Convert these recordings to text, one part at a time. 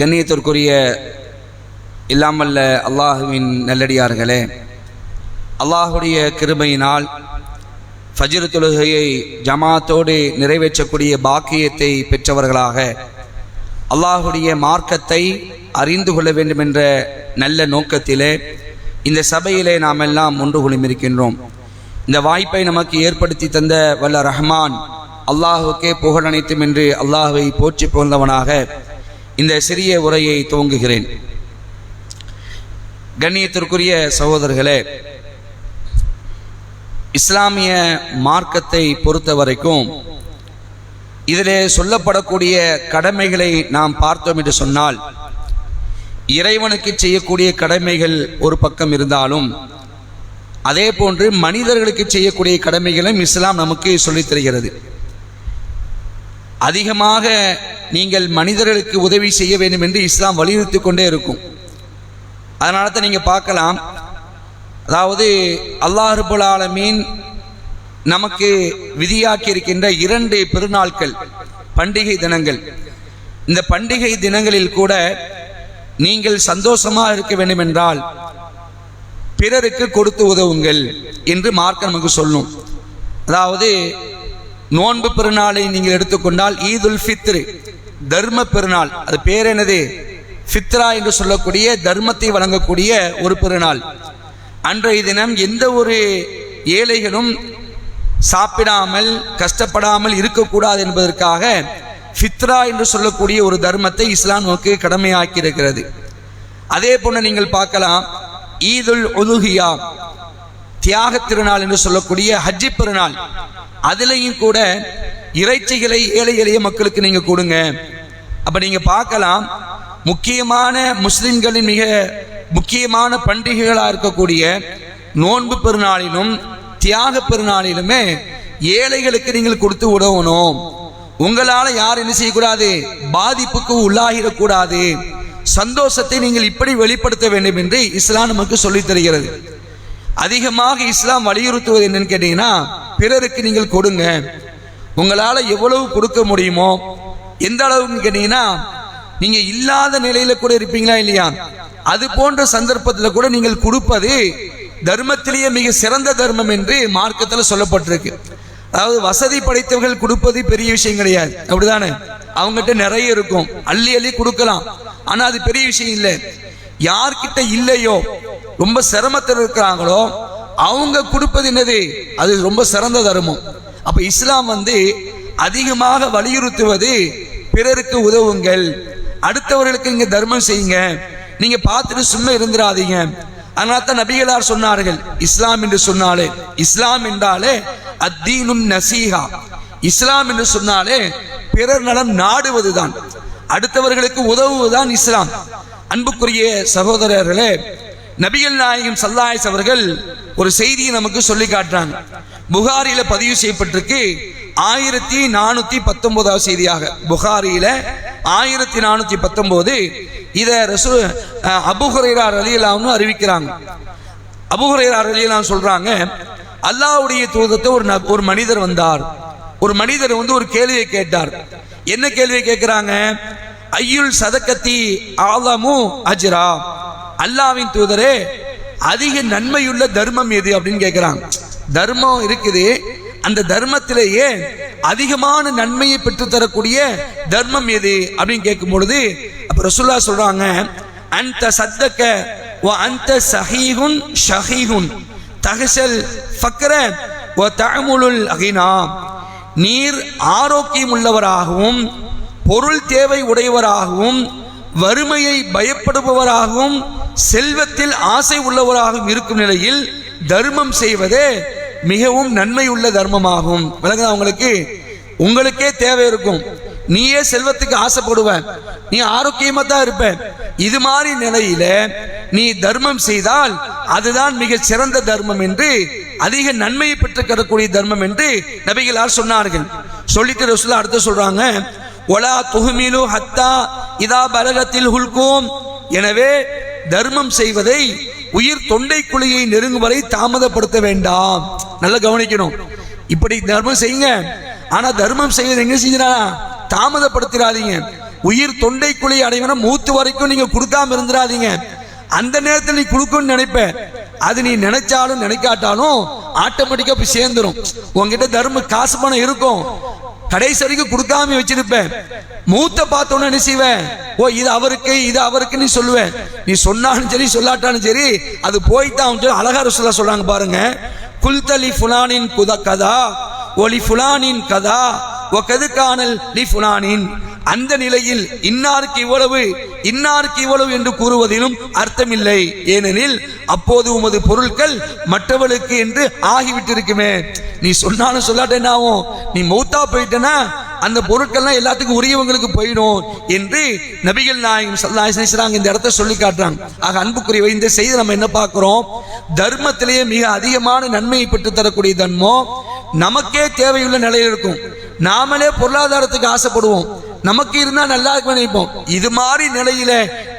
கண்ணியத்திற்குரிய இல்லாமல்ல அல்லாஹுவின் நல்லடியார்களே அல்லாஹுடைய கிருபையினால் ஃபஜ்ர் தொழுகையை ஜமாத்தோடு நிறைவேற்றக்கூடிய பாக்கியத்தை பெற்றவர்களாக அல்லாஹுடைய மார்க்கத்தை அறிந்து கொள்ள வேண்டும் என்ற நல்ல நோக்கத்திலே இந்த சபையிலே நாம் எல்லாம் ஒன்று குழுமிருக்கின்றோம். இந்த வாய்ப்பை நமக்கு ஏற்படுத்தி தந்த வல்ல ரஹ்மான் அல்லாஹுக்கே புகழ் அனைத்தும் என்று அல்லாஹுவை போற்றி புகழ்ந்தவனாக இந்த சிறிய உரையை துவங்குகிறேன். கண்ணியத்திற்குரிய சகோதரர்களே இஸ்லாமிய மார்க்கத்தை பொறுத்த வரைக்கும் இதிலே சொல்லப்படக்கூடிய கடமைகளை நாம் பார்த்தோம் என்று சொன்னால் இறைவனுக்கு செய்யக்கூடிய கடமைகள் ஒரு பக்கம் இருந்தாலும் அதே போன்று மனிதர்களுக்கு செய்யக்கூடிய கடமைகளும் இஸ்லாம் நமக்கு சொல்லித் தருகிறது. அதிகமாக நீங்கள் மனிதர்களுக்கு உதவி செய்ய வேண்டும் என்று இஸ்லாம் வலியுறுத்தி கொண்டே இருக்கும். அதனால தான் நீங்கள் பார்க்கலாம். அதாவது அல்லாஹுபுல் ஆலமீன் நமக்கு விதியாக்கி இருக்கின்ற இரண்டு பெருநாட்கள் பண்டிகை தினங்கள். இந்த பண்டிகை தினங்களில் கூட நீங்கள் சந்தோஷமாக இருக்க வேண்டுமென்றால் பிறருக்கு கொடுத்து உதவுங்கள் என்று மார்க்க நமக்கு சொல்லும். அதாவது நோன்பு பெருநாளை நீங்கள் எடுத்துக்கொண்டால் ஈதுல் ஃபித்ரு தர்ம பெருநாள் அது பேர் என்னது ஃபித்ரா என்று சொல்லக்கூடிய தர்மத்தை வழங்கக்கூடிய ஒரு பெருநாள். அன்றைய தினம் எந்த ஒரு ஏழைகளும் சாப்பிடாமல் கஷ்டப்படாமல் இருக்கக்கூடாது என்பதற்காக ஃபித்ரா என்று சொல்லக்கூடிய ஒரு தர்மத்தை இஸ்லாம் நோக்கு கடமையாக்கி இருக்கிறது அதே போன்று நீங்கள் பார்க்கலாம் ஈதுல் உலுஹியா தியாக திருநாள் என்று சொல்லக்கூடிய ஹஜ்ஜி பெருநாள். அதுலேயும் கூட இறைச்சிகளை ஏழை எளிய மக்களுக்கு நீங்கள் கொடுங்க. அப்போ நீங்கள் பார்க்கலாம் முக்கியமான முஸ்லிம்களின் மிக முக்கியமான பண்டிகைகளாக இருக்கக்கூடிய நோன்பு பெருநாளிலும் தியாக பெருநாளிலுமே ஏழைகளுக்கு நீங்கள் கொடுத்து உதவணும். உங்களால் யார் என்ன செய்யக்கூடாது? பாதிப்புக்கு உள்ளாகிடக்கூடாது. சந்தோஷத்தை நீங்கள் இப்படி வெளிப்படுத்த வேண்டும் என்று இஸ்லாம் நமக்கு சொல்லித் தருகிறது. அதிகமாக இஸ்லாம் வலியுறுத்துவது என்னன்னு கேட்டீங்கன்னா பிறருக்கு நீங்கள் கொடுங்க. உங்களால் எவ்வளவு கொடுக்க முடியுமோ எந்த அளவுக்கு கேட்டீங்கன்னா நீங்கள் இல்லாத நிலையில் கூட இருப்பீங்களா இல்லையா? அது போன்ற சந்தர்ப்பத்தில் கூட நீங்கள் கொடுப்பது தர்மத்திலேயே மிக சிறந்த தர்மம் என்று மார்க்கத்தில் சொல்லப்பட்டிருக்கு. அதாவது வசதி படைத்தவர்கள் கொடுப்பது பெரிய விஷயம் கிடையாது. அப்படிதானே? அவங்ககிட்ட நிறைய இருக்கும். அள்ளி அள்ளி கொடுக்கலாம். ஆனால் அது பெரிய விஷயம் இல்லை. யார்கிட்ட இல்லையோ ரொம்ப சிரமத்தில் இருக்கிறாங்களோ அவங்க கொடுப்பது என்னது? அது ரொம்ப சிறந்த தர்மம். அப்ப இஸ்லாம் வந்து அதிகமாக வலியுறுத்துவது பிறருக்கு உதவுங்கள். அடுத்தவர்களுக்கு நீங்க தர்மம் செய்யுங்க. நீங்க பார்த்துட்டு சும்மா இருந்துடாதீங்க. அதனால தான் நபிகளார் சொன்னார்கள் இஸ்லாம் என்று சொன்னாலே இஸ்லாம் என்றாலே அத்தீனும் நசீஹா. இஸ்லாம் என்று சொன்னாலே பிறர் நலம் நாடுவதுதான். அடுத்தவர்களுக்கு உதவுவதுதான் இஸ்லாம். அன்புக்குரிய சகோதரர்களே நபிகள் நாயகம் சல்லாயஸ் அவர்கள் ஒரு செய்தியை நமக்கு சொல்லி காட்டுறாங்க. புகாரியில பதிவு செய்யப்பட்டிருக்கு. ஆயிரத்தி நானூத்தி பத்தொன்பதாவது செய்தியாக. புகாரியில ஆயிரத்தி நானூத்தி பத்தொன்பது இத ரசூ அபுஹுரைரார் ரலியலாம்னு அறிவிக்கிறாங்க. அபுஹுரைரார் ரலியலாம் சொல்றாங்க அல்லாவுடைய தூதத்தை ஒரு ஒரு மனிதர் வந்தார். ஒரு மனிதர் வந்து ஒரு கேள்வியை கேட்டார். என்ன கேள்வியை கேட்கிறாங்க? ஐயுள் சதக்கத்தி ஆலமு அஜிரா. அல்லாவின் தூதரே அதிக நன்மையுள்ள தர்மம் எது அப்படின்னு கேட்கிறாங்க தர்மம் இருக்குது. அந்த தர்மத்திலேயே அதிகமான நன்மையை பெற்றுத்தரக்கூடிய தர்மம் எது அப்படின்னு கேட்கும் பொழுது அப்ப ரசுல்லா சொல்றாங்க அந்த சத்தக்க ஓ அந்த சஹீகுன் ஷஹீகுன் தகசல் ஃபக்ர ஓ தமுலுல் அகினா. நீர் ஆரோக்கியம் உள்ளவராகவும் பொருள் தேவை உடையவராகவும் வறுமையை பயப்படுபவராகவும் செல்வத்தில் ஆசை உள்ளவராகவும் இருக்கும் நிலையில் தர்மம் செய்வது மிகவும் நன்மை உள்ள தர்மமாகும். விளங்குதா உங்களுக்கு? உங்களுக்கே தேவை இருக்கும். நீயே செல்வத்துக்கு ஆசைப்படுவ நீ ஆரோக்கியமா தான் இருப்ப. இது மாதிரி நிலையில நீ தர்மம் செய்தால் அதுதான் மிக சிறந்த தர்மம் என்று அதிக நன்மையை பெற்றுக்கக்கூடிய தர்மம் என்று நபிகளார் சொன்னார்கள்? சொல்லிட்டு ரசூலா அடுத்து சொல்றாங்க ஒலா துகுமிலு ஹத்தா இதா பலகத்தில் ஹுல்கோம். எனவே தர்மம் செய்வதை உயிர் தொண்டை குழியை நெருங்கும் வரை தாமதப்படுத்த வேண்டாம். நல்லா கவனிக்கணும். இப்படி தர்மம் செய்யுங்க. ஆனா தர்மம் செய்வது எங்க செஞ்சா தாமதப்படுத்திடாதீங்க. உயிர் தொண்டை குழி அடைவன மூத்து வரைக்கும் நீங்க கொடுக்காம இருந்துடாதீங்க. அந்த நேரத்தில் நீ கொடுக்கணும்னு நினைப்ப. அது நீ நினைச்சாலும் நினைக்காட்டாலும் ஆட்டோமேட்டிக்கா போய் சேர்ந்துரும். உங்ககிட்ட தர்ம காசு பணம் இருக்கும். கடைசி வரைக்கும் கொடுக்காம வச்சிருப்பேன். மூத்த பார்த்தோன்னு என்ன செய்வேன்? ஓ இது அவருக்கு இது அவருக்கு நீ சொல்லுவேன். நீ சொன்னாலும் சரி சொல்லாட்டாலும் சரி அது போய்தான் சொல்லி அழகா சொல்ல சொல்றாங்க பாருங்க. குல்தலி ஃபுலானின் குத கதா ஒலி ஃபுலானின் கதா ஒ கதுக்கானல் லி ஃபுலானின். அந்த நிலையில் இன்னாருக்கு இவ்வளவு இன்னாருக்கு இவ்வளவு என்று கூறுவதிலும் அர்த்தமில்லை. ஏனெனில் அப்போது உமது பொருட்கள் மற்றவர்களுக்கு என்று ஆகிவிட்டிருக்குமே. நீ சொன்னாலும் சொல்லாட்ட என்ன ஆகும்? நீ மௌத்தா போயிட்டனா? அந்த பொருட்கள்லாம் எல்லாத்துக்கும் உரியவங்களுக்கு போயிடும் என்று நபிகள் நாயகம் செய்கிறாங்க. இந்த இடத்த சொல்லி காட்டுறாங்க. ஆக அன்புக்குரிய இந்த செய்தி நம்ம என்ன பார்க்குறோம்? தர்மத்திலேயே மிக அதிகமான நன்மையை பெற்று தரக்கூடிய தர்மம் நமக்கே தேவையுள்ள நிலையில் இருக்கும். நாமளே பொருளாதாரத்துக்கு ஆசைப்படுவோம். நமக்கு இருந்தா நல்லா இருக்கும் நினைப்போம். இது மாதிரி நிலையில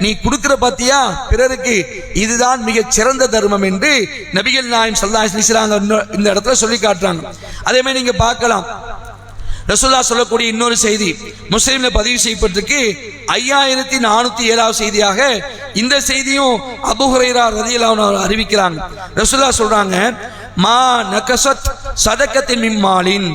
நீ கொடுக்கிற பத்தியா? பிறருக்கு இதுதான் மிக சிறந்த தர்மம் என்று நபிகள் நாயம் சொல்லா இந்த இடத்துல சொல்லி காட்டுறாங்க. அதே மாதிரி நீங்க பார்க்கலாம். ரசூல்லா சொல்லக்கூடிய இன்னொரு செய்தி முஸ்லீம்ல பதிவு செய்யப்பட்டிருக்கு. ஐயாயிரத்தி நானூத்தி ஏழாவது செய்தியாக இந்த செய்தியும் அபுஹுரைரா அவர் அறிவிக்கிறாங்க. ரசூல்லா சொல்றாங்க மா நகசத் சதக்கத்தின் மிம்மாலின்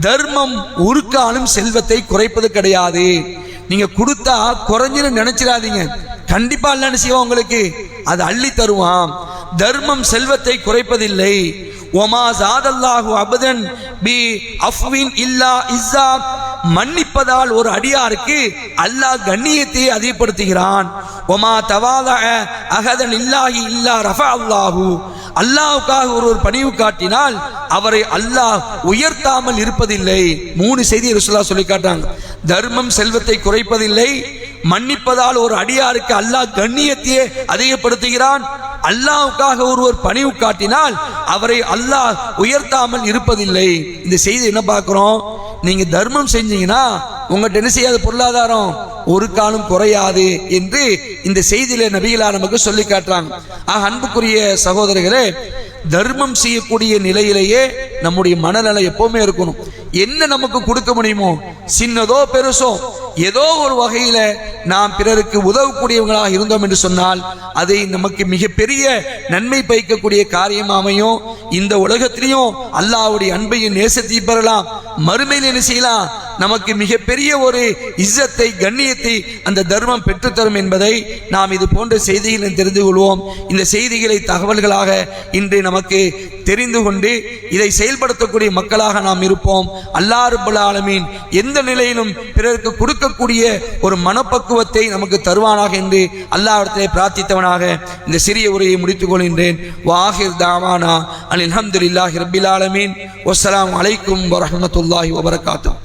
தர்மம் உருக்காலும் செல்வத்தை குறைப்பது கிடையாது. நீங்க கொடுத்தா குறைஞ்சுன்னு நினைச்சிடாதீங்க. கண்டிப்பா இல்லைன்னு செய்வோம் உங்களுக்கு. அது அள்ளி தருவான். தர்மம் செல்வத்தை குறைப்பதில்லை. ஒமா ஜாதல்லாஹு அபதன் பி அஃப்வின் இல்லா இஸ்ஸா. மன்னிப்பதால் ஒரு அடியாருக்கு அல்லாஹ் கண்ணியத்தை அதிகப்படுத்துகிறான். ஒமா தவாத அகதன் இல்லாஹி இல்லா ரஃபா அல்லாஹு. அல்லாஹுக்காக ஒரு ஒரு பணிவு காட்டினால் அவரை அல்லாஹ் உயர்த்தாமல் இருப்பதில்லை. மூணு செய்தி ருசுல்லா சொல்லி காட்டாங்க தர்மம் செல்வத்தை குறைப்பதில்லை. மன்னிப்பதால் ஒரு அடியாருக்கு அல்லாஹ் கண்ணியத்தையே அதிகப்படுத்துகிறான். அல்லாஹுக்காக ஒருவர் பணிவு காட்டினால் அவரை அல்லாஹ் உயர்த்தாமல் இருப்பதில்லை. இந்த செய்தி என்ன பார்க்கிறோம்? நீங்க தர்மம் செஞ்சீங்கன்னா உங்கள்கிட்ட என்ன செய்யாத? பொருளாதாரம் ஒரு காலம் குறையாது என்று இந்த செய்தியில நபிகளா நமக்கு சொல்லி காட்டுறாங்க. ஆக அன்புக்குரிய சகோதரர்களே தர்மம் செய்யக்கூடிய நிலையிலேயே நம்முடைய மனநலம் எப்பவுமே இருக்கணும். என்ன நமக்கு கொடுக்க முடியுமோ? சின்னதோ பெருசோ? ஏதோ ஒரு வகையில நாம் பிறருக்கு உதவக்கூடியவங்களாக இருந்தோம் என்று சொன்னால் அதை நமக்கு மிகப்பெரிய நன்மை பயக்கக்கூடிய காரியம் அமையும். இந்த உலகத்திலையும் அல்லாவுடைய அன்பையும் நேசத்தையும் பெறலாம். மறுமையில் என்ன செய்யலாம்? நமக்கு மிகப்பெரிய ஒரு இஸ்ஸத்தை கண்ணியத்தை அந்த தர்மம் பெற்றுத்தரும் என்பதை நாம் இது போன்ற செய்திகளை தெரிந்து கொள்வோம். இந்த செய்திகளை தகவல்களாக இன்று நமக்கு தெரிந்து கொண்டு இதை செயல்படுத்தக்கூடிய மக்களாக நாம் இருப்போம். அல்லாஹ் ஆலமீன் எந்த நிலையிலும் பிறருக்கு கொடுக்கக்கூடிய ஒரு மனப்பக்குவத்தை நமக்கு தருவானாக என்று அல்லாஹ்விடத்திலே பிரார்த்தித்தவனாக இந்த சிறிய உரையை முடித்துக் கொள்கின்றேன். வாஹிர் தாவானா அல் அல்ஹம்துலில்லாஹி ரபில் ஆலமீன். வஸ்ஸலாமு அலைக்கும் வரமத்துல்லாஹி வபரகாத்தூ